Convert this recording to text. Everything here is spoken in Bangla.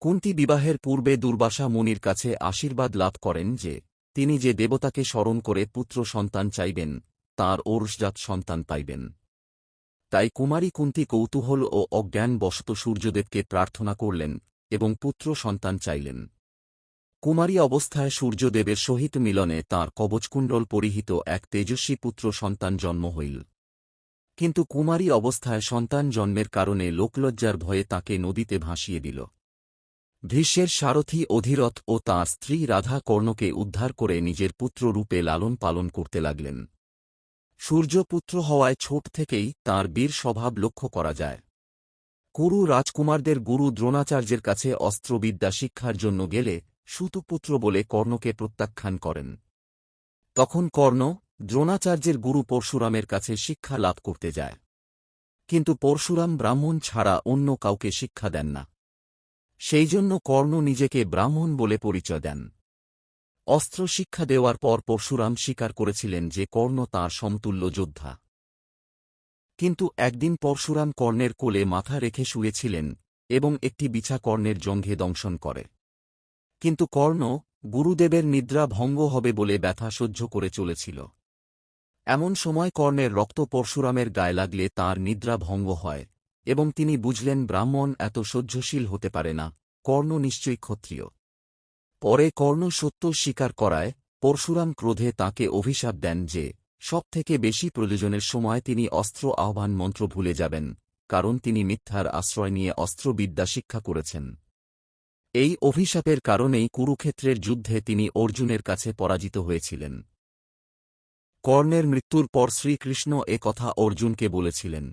কুন্তি বিবাহের পূর্বে দুর্বাসা মুনির কাছে আশীর্বাদ লাভ করেন যে, তিনি যে দেবতাকে স্মরণ করে পুত্র সন্তান চাইবেন, তাঁর ওরসজাত সন্তান পাইবেন। তাই কুমারী কুন্তি কৌতূহল ও অজ্ঞানবশত সূর্যদেবকে প্রার্থনা করলেন এবং পুত্র সন্তান চাইলেন। কুমারী অবস্থায় সূর্যদেবের সহিত মিলনে তাঁর কবচকুণ্ডল পরিহিত এক তেজস্বী পুত্র সন্তান জন্ম হইল। কিন্তু কুমারী অবস্থায় সন্তান জন্মের কারণে লোকলজ্জার ভয়ে তাকে নদীতে ভাসিয়ে দিল। ভীষ্মের সারথী অধীরথ ও তাঁর স্ত্রী রাধা কর্ণকে উদ্ধার করে নিজের পুত্র রূপে লালন পালন করতে লাগলেন। সূর্যপুত্র হওয়ায় ছোট থেকেই তাঁর বীর স্বভাব লক্ষ্য করা যায়। কুরু রাজকুমারদের গুরু দ্রোণাচার্যের কাছে অস্ত্রবিদ্যা শিক্ষার জন্য গেলে সুতপুত্র বলে কর্ণকে প্রত্যাখ্যান করেন। তখন কর্ণ দ্রোণাচার্যের গুরু পরশুরামের কাছে শিক্ষা লাভ করতে যায়। কিন্তু পরশুরাম ব্রাহ্মণ ছাড়া অন্য কাউকে শিক্ষা দেন না। সেই জন্য কর্ণ নিজেকে ব্রাহ্মণ বলে পরিচয় দেন। অস্ত্র শিক্ষা দেওয়ার পর পরশুরাম স্বীকার করেছিলেন যে কর্ণ তাঁর সমতুল্য যোদ্ধা। কিন্তু একদিন পরশুরাম কর্ণের কোলে মাথা রেখে শুয়েছিলেন এবং একটি বিছা কর্ণের জঙ্ঘে দংশন করে। কিন্তু কর্ণ, গুরুদেবের নিদ্রা ভঙ্গ হবে বলে ব্যথা সহ্য করে চলেছিল। এমন সময় কর্ণের রক্ত পরশুরামের গায়ে লাগলে তাঁর নিদ্রা ভঙ্গ হয়। এবং তিনি বুঝলেন ব্রাহ্মণ এত সহ্যশীল হতে পারে না, কর্ণ নিশ্চয়ই ক্ষত্রিয়। পরে কর্ণ সত্য স্বীকার করায় পরশুরাম ক্রোধে তাকে অভিশাপ দেন যে, সবথেকে বেশি প্রয়োজনের সময় তিনি অস্ত্র আহ্বান মন্ত্র ভুলে যাবেন, কারণ তিনি মিথ্যার আশ্রয় নিয়ে অস্ত্রবিদ্যা শিক্ষা করেছেন। এই অভিশাপের কারণেই কুরুক্ষেত্রের যুদ্ধে তিনি অর্জুনের কাছে পরাজিত হয়েছিলেন। কর্ণের মৃত্যুর পর শ্রীকৃষ্ণ কথা অর্জুনকে বলেছিলেন